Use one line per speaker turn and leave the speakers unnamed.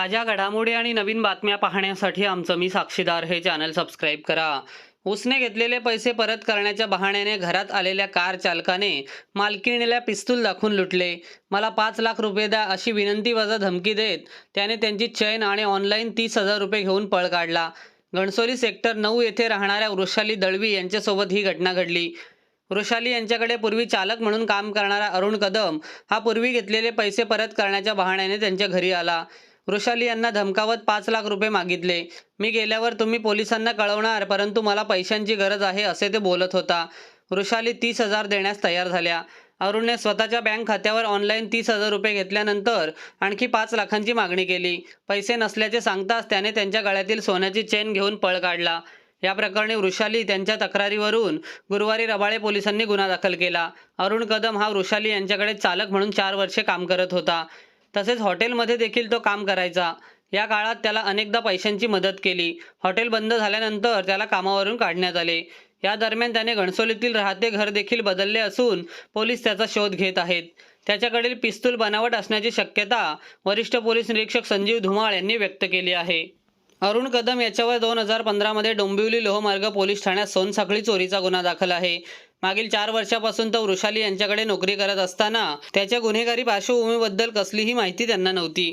ताज्या घडामोडी आणि नवीन बातम्या पाहण्यासाठी आमचं मी साक्षीदार हे चॅनल सबस्क्राईब करा. उसने घेतलेले पैसे परत करण्याच्या बहाण्याने घरात आलेल्या कार चालकाने मालकिणीला पिस्तूल दाखवून लुटले. मला पाच लाख रुपये द्या अशी विनंती वजा धमकी देत त्याने त्यांची चैन आणि ऑनलाईन तीस हजार रुपये घेऊन पळ काढला. घणसोली सेक्टर नऊ येथे राहणाऱ्या वृषाली दळवी यांच्यासोबत ही घटना घडली. वृषाली यांच्याकडे पूर्वी चालक म्हणून काम करणारा अरुण कदम हा पूर्वी घेतलेले पैसे परत करण्याच्या बहाण्याने त्यांच्या घरी आला. वृषाली यांना धमकावत पाच लाख रुपये मागितले. मी गेल्यावर तुम्ही पोलिसांना कळवणार परंतु मला पैशांची गरज आहे असे ते बोलत होता. वृषाली तीस हजार देण्यास तयार झाल्या. अरुणने स्वतःच्या बँक खात्यावर ऑनलाईन तीस हजार रुपये घेतल्यानंतर आणखी पाच लाखांची मागणी केली. पैसे नसल्याचे सांगताच त्याने त्यांच्या गळ्यातील सोन्याची चेन घेऊन पळ काढला. या प्रकरणी वृषाली त्यांच्या तक्रारीवरून गुरुवारी रबाळे पोलिसांनी गुन्हा दाखल केला. अरुण कदम हा वृषाली यांच्याकडे चालक म्हणून चार वर्षे काम करत होता. तसेच हॉटेलमध्ये देखील तो काम करायचा. या काळात त्याला अनेकदा पैशांची मदत केली. हॉटेल बंद झाल्यानंतर त्याला कामावरून काढण्यात आले. या दरम्यान त्याने घणसोलीतील राहते घर देखील बदलले असून पोलीस त्याचा शोध घेत आहेत. त्याच्याकडील पिस्तूल बनावट असण्याची शक्यता वरिष्ठ पोलीस निरीक्षक संजीव धुमाळ यांनी व्यक्त केली आहे. अरुण कदम याच्यावर दोन हजार पंधरामध्ये डोंबिवली लोहमार्ग पोलीस ठाण्यात सोनसाखळी चोरीचा गुन्हा दाखल आहे. मागील चार वर्षापासून तो वृषाली यांच्याकडे नोकरी करत असताना त्याच्या गुन्हेगारी पार्श्वभूमीबद्दल कसलीही माहिती त्यांना नव्हती.